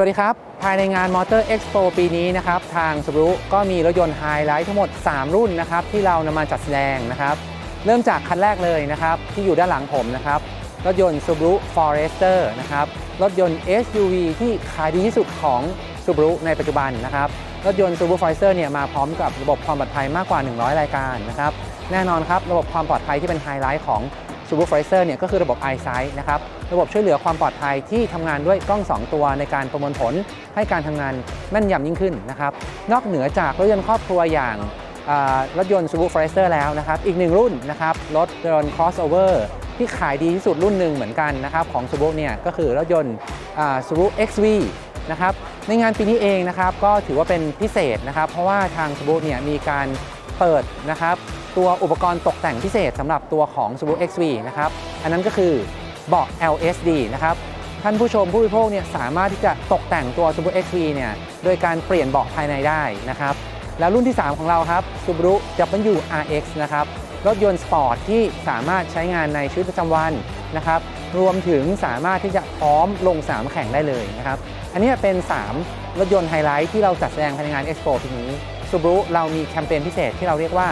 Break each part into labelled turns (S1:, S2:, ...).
S1: วัสดีครับ ภายในงาน Motor Expo ปีนี้นะครับทาง Subaru ก็มีรถยนต์ไฮไลท์ทั้งหมด 3 รุ่นนะครับที่เรานำมาจัดแสดงนะครับ เริ่มจากคันแรกเลยนะครับที่อยู่ด้านหลังผมนะครับรถยนต์ Subaru Forester นะครับรถยนต์ SUV ที่ขายดีที่สุดของ Subaru ในปัจจุบันนะครับรถยนต์ Subaru Forester เนี่ยมาพร้อมกับระบบความปลอดภัยมากกว่า 100 รายการนะครับแน่นอนครับระบบความปลอดภัยที่เป็นไฮไลท์ของ Subaru Forester เนี่ยก็คือระบบ EyeSight นะครับระบบช่วยเหลือความปลอดภัยที่ทำงานด้วยกล้อง 2 ตัวในการประมวลผลให้การทำงานแม่นยำยิ่งขึ้นนะครับนอกเหนือจากรถยนต์ครอบครัวอย่างรถยนต์ Subaru Forester แล้วนะครับอีกหนึ่งรุ่นนะครับรถยนต์ crossover ที่ขายดีที่สุดรุ่นหนึ่งเหมือนกันนะครับของ Subaru เนี่ยก็คือรถยนต์อ่า Subaru XV นะครับในงานปีนี้เองนะครับก็ถือว่าเป็นพิเศษนะครับเพราะว่าทาง Subaru เนี่ยมีการเปิดนะครับ ตัวอุปกรณ์ตกแต่งพิเศษสำหรับตัวของ Subaru XV นะครับ อันนั้นก็คือเบาะ LSD นะครับ ท่านผู้ชมผู้บริโภคเนี่ยสามารถที่จะตกแต่งตัว Subaru XV เนี่ยโดยการเปลี่ยนเบาะภายในได้นะครับ แล้วรุ่นที่ 3 ของเราครับ Subaru WRX นะครับ รถยนต์สปอร์ตที่สามารถใช้งานในชีวิตประจำวันนะครับรวมถึงสามารถที่จะพร้อมลงสนามแข่งได้เลยนะครับ อันนี้เป็น 3 รถยนต์ไฮไลท์ที่เราจัดแสดงภายในงาน Expo ปีนี้ Subaru เรามีแคมเปญพิเศษที่เราเรียกว่า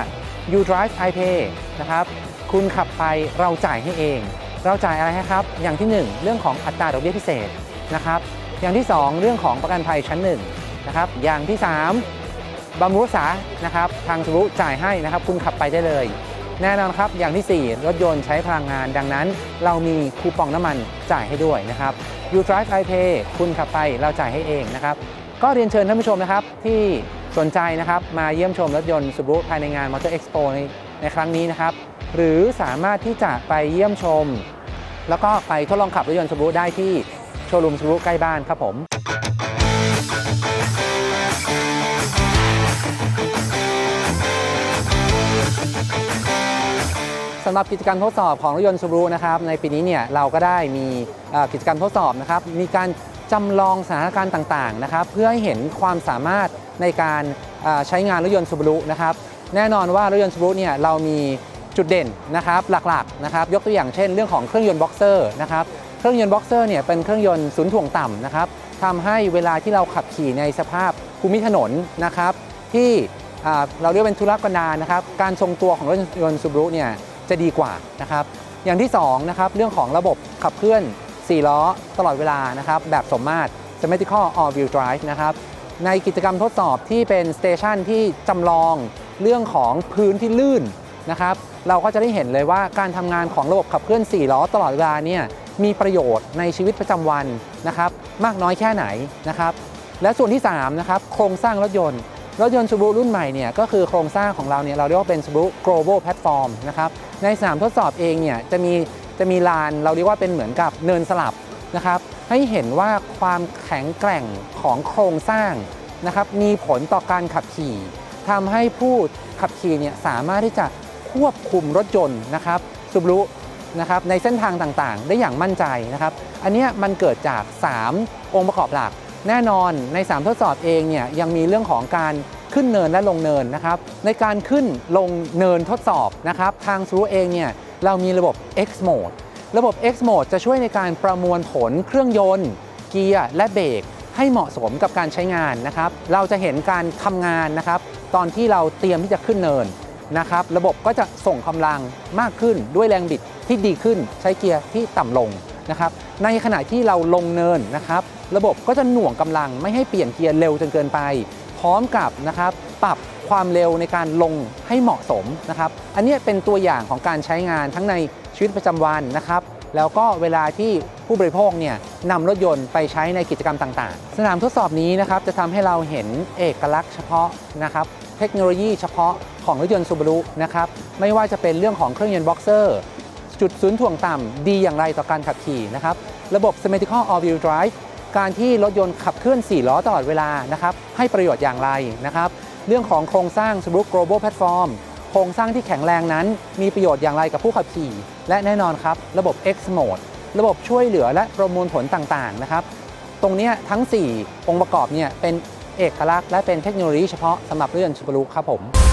S1: You Drive I Pay นะครับ คุณขับไปเราจ่ายให้เอง เราจ่ายอะไรครับ อย่างที่ 1 เรื่องของอัตราดอกเบี้ยพิเศษนะครับ อย่างที่ 2 เรื่องของประกันภัยชั้น1นะครับอย่างที่ 3บำรุงรักษานะครับทางสุรุจ่ายให้นะครับ คุณขับไปได้เลย แน่นอนครับอย่างที่ 4 รถยนต์ใช้พลังงาน ดังนั้น เรามีคูปองน้ำมันจ่ายให้ด้วยนะครับ You Drive I Pay คุณขับไปเราจ่ายให้เองนะครับก็เรียนเชิญท่านผู้ชมนะครับที่ สนใจนะครับมาเยี่ยมชมรถยนต์ Subaru ภายในงาน Motor Expo ในในครั้งนี้นะครับ หรือสามารถที่จะไปเยี่ยมชม แล้วก็ไปทดลองขับรถยนต์ Subaru ได้ที่โชว์รูม Subaru ใกล้บ้านครับผมสำหรับกิจกรรมทดสอบของรถยนต์ Subaru นะครับในปีนี้เนี่ยเราก็ได้มีกิจกรรมทดสอบนะครับมีการ จำลองสถานการณ์ต่างๆนะครับเพื่อให้เห็นความสามารถในการใช้งานรถยนต์ Subaru นะครับแน่นอนว่ารถยนต์ Subaru เนี่ยเรามีจุดเด่นนะครับหลักๆนะครับยกตัวอย่างเช่น เรื่องของเครื่องยนต์บ็อกเซอร์นะครับเครื่องยนต์บ็อกเซอร์เนี่ยเป็นเครื่องยนต์ศูนย์ถ่วงต่ำนะครับทำให้เวลาที่เราขับขี่ในสภาพภูมิถนนนะครับที่เราเรียกเป็นธุรกันดารนะครับการทรงตัวของรถยนต์ซูบรุเนี่ยจะดีกว่านะครับอย่างที่2นะครับเรื่องของระบบขับเคลื่อน 4 ล้อตลอดเวลานะครับแบบสมมาตร Symmetrical All Wheel Drive นะครับในกิจกรรมทดสอบที่เป็นสเตชันที่จำลองเรื่องของพื้นที่ลื่นนะครับเราก็จะได้เห็นเลยว่าการทำงานของระบบขับเคลื่อน 4 ล้อตลอดเวลาเนี่ยมีประโยชน์ในชีวิตประจำวันนะครับมากน้อยแค่ไหนนะครับและส่วนที่3นะครับโครงสร้างรถยนต์ รถยนต์ Subaru รุ่นใหม่เนี่ยก็คือโครงสร้างของเราเนี่ยเราเรียกว่าเป็น Subaru Global Platform นะครับในสนามทดสอบเองเนี่ยจะมี จะมีลานเราเรียกว่าเป็นเหมือนกับเนินสลับนะครับให้เห็นว่าความแข็งแกร่งของโครงสร้างนะครับมีผลต่อการขับขี่ทำให้ผู้ขับขี่เนี่ยสามารถที่จะควบคุมรถยนต์นะครับ Subaru นะครับในเส้นทางต่างๆ ได้อย่างมั่นใจนะครับ อันนี้มันเกิดจาก 3 องค์ประกอบหลัก แน่นอนใน 3 ทดสอบเองเนี่ยยังมีเรื่องของการขึ้นเนินและลงเนินนะครับ ในการขึ้นลงเนินทดสอบนะครับ ทางซูเองเนี่ย เรามีระบบ X Mode ระบบ X Mode จะช่วยในการประมวลผลเครื่องยนต์ เกียร์และเบรกให้เหมาะสมกับการใช้งานนะครับ เราจะเห็นการทำงานนะครับ ตอนที่เราเตรียมที่จะขึ้นเนินนะครับ ระบบก็จะส่งกำลังมากขึ้นด้วยแรงบิดที่ดีขึ้น ใช้เกียร์ที่ต่ำลงนะครับ ในขณะที่เราลงเนินนะครับ ระบบก็จะหน่วงกำลังไม่ให้เปลี่ยนเกียร์เร็วจนเกินไป พร้อมกับนะครับ ปรับความเร็วในการลงให้เหมาะสมนะครับ อันนี้เป็นตัวอย่างของการใช้งานทั้งในชีวิตประจำวันนะครับ แล้วก็เวลาที่ผู้บริโภคเนี่ยนำรถยนต์ไปใช้ในกิจกรรมต่างๆ สนามทดสอบนี้นะครับจะทำให้เราเห็นเอกลักษณ์เฉพาะนะครับ เทคโนโลยีเฉพาะของรถยนต์ Subaru นะครับ ไม่ว่าจะเป็นเรื่องของเครื่องยนต์บ็อกเซอร์ จุดศูนย์ถ่วงต่ำดีอย่างไรต่อการขับขี่นะครับ ระบบ Symmetrical All Wheel Drive การที่รถยนต์ขับเคลื่อน 4 ล้อตลอดเวลานะครับ ให้ประโยชน์อย่างไรนะครับ เรื่องของโครงสร้าง Subaru Global Platform โครงสร้างที่แข็งแรงนั้น มีประโยชน์อย่างไรกับผู้ขับขี่ และแน่นอนครับ ระบบ X Mode ระบบช่วยเหลือและประมวลผลต่างๆนะครับ ตรงนี้ทั้ง 4 องค์ประกอบเนี่ยเป็นเอกลักษณ์และเป็นเทคโนโลยีเฉพาะสำหรับเรื่อง Subaru ครับผม